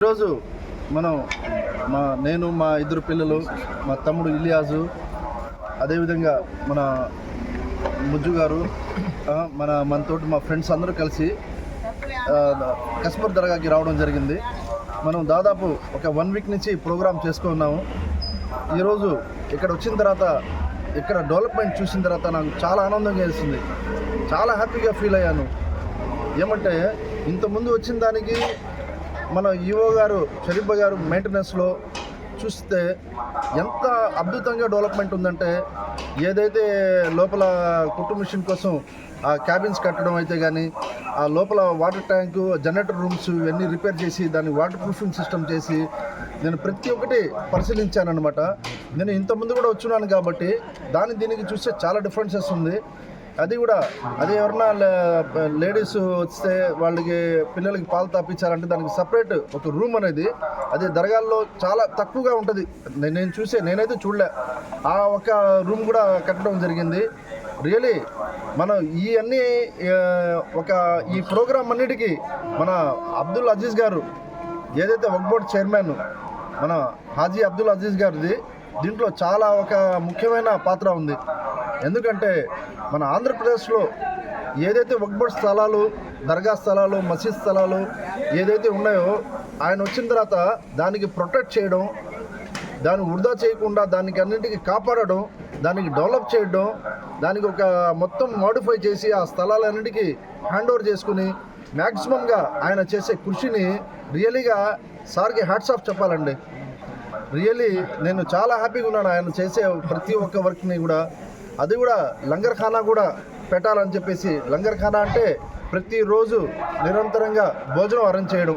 ఈరోజు మనం మా నేను మా ఇద్దరు పిల్లలు మా తమ్ముడు ఇలియాజు అదేవిధంగా మన ముజ్జు గారు మన మనతోటి మా ఫ్రెండ్స్ అందరూ కలిసి ఆ, కస్మర్ దర్గాకి రావడం జరిగింది. మనం దాదాపు ఒక వన్ వీక్ నుంచి ప్రోగ్రామ్ చేసుకున్నాము ఈరోజు ఇక్కడ వచ్చిన తర్వాత ఇక్కడ డెవలప్మెంట్ చూసిన తర్వాత నాకు చాలా ఆనందంగా వేసింది చాలా హ్యాపీగా ఫీల్ అయ్యాను. ఏమంటే ఇంతకుముందు వచ్చిన దానికి మన ఈవో గారు షరీఫ్ గారు మెయింటెనెన్స్లో చూస్తే ఎంత అద్భుతంగా డెవలప్మెంట్ ఉందంటే ఏదైతే లోపల కుట్టు మిషన్ కోసం ఆ క్యాబిన్స్ కట్టడం అయితే కానీ ఆ లోపల వాటర్ ట్యాంకు జనరేటర్ రూమ్స్ ఇవన్నీ రిపేర్ చేసి దాన్ని వాటర్ ప్రూఫింగ్ సిస్టమ్ చేసి నేను ప్రతి ఒక్కటి పరిశీలించాను అనమాట నేను ఇంతకుముందు కూడా వచ్చున్నాను కాబట్టి దాని దీనికి చూస్తే చాలా డిఫరెన్సెస్ ఉంది. అది కూడా అది ఎవరన్నా లేడీస్ వస్తే వాళ్ళకి పిల్లలకి పాలు తాపించాలంటే దానికి సపరేట్ ఒక రూమ్ అనేది అది దర్గాల్లో చాలా తక్కువగా ఉంటుంది. నేను చూసే నేనైతే చూడలే. ఆ ఒక రూమ్ కూడా కట్టడం జరిగింది. రియలీ మనం ఈ అన్ని ఒక ఈ ప్రోగ్రామ్ అన్నిటికీ మన అబ్దుల్ అజీజ్ గారు ఏదైతే వక్ బోర్డ్ చైర్మన్ మన హాజీ అబ్దుల్ అజీజ్ గారిది దీంట్లో చాలా ఒక ముఖ్యమైన పాత్ర ఉంది. ఎందుకంటే మన ఆంధ్రప్రదేశ్లో ఏదైతే వక్బోర్డ్ స్థలాలు దర్గా స్థలాలు మసీద్ స్థలాలు ఏదైతే ఉన్నాయో ఆయన వచ్చిన తర్వాత దానికి ప్రొటెక్ట్ చేయడం దాన్ని వృధా చేయకుండా దానికి అన్నింటికి కాపాడడం దానికి డెవలప్ చేయడం దానికి ఒక మొత్తం మోడిఫై చేసి ఆ స్థలాలన్నిటికీ హ్యాండ్ ఓవర్ చేసుకుని మ్యాక్సిమంగా ఆయన చేసే కృషిని రియలీగా సార్కి హ్యాట్స్ ఆఫ్ చెప్పాలండి. రియలీ నేను చాలా హ్యాపీగా ఉన్నాను. ఆయన చేసే ప్రతి ఒక్క వర్క్ని కూడా అది కూడా లంగర్ ఖానా కూడా పెట్టాలని చెప్పేసి లంగర్ ఖానా అంటే ప్రతిరోజు నిరంతరంగా భోజనం అరేంజ్ చేయడం.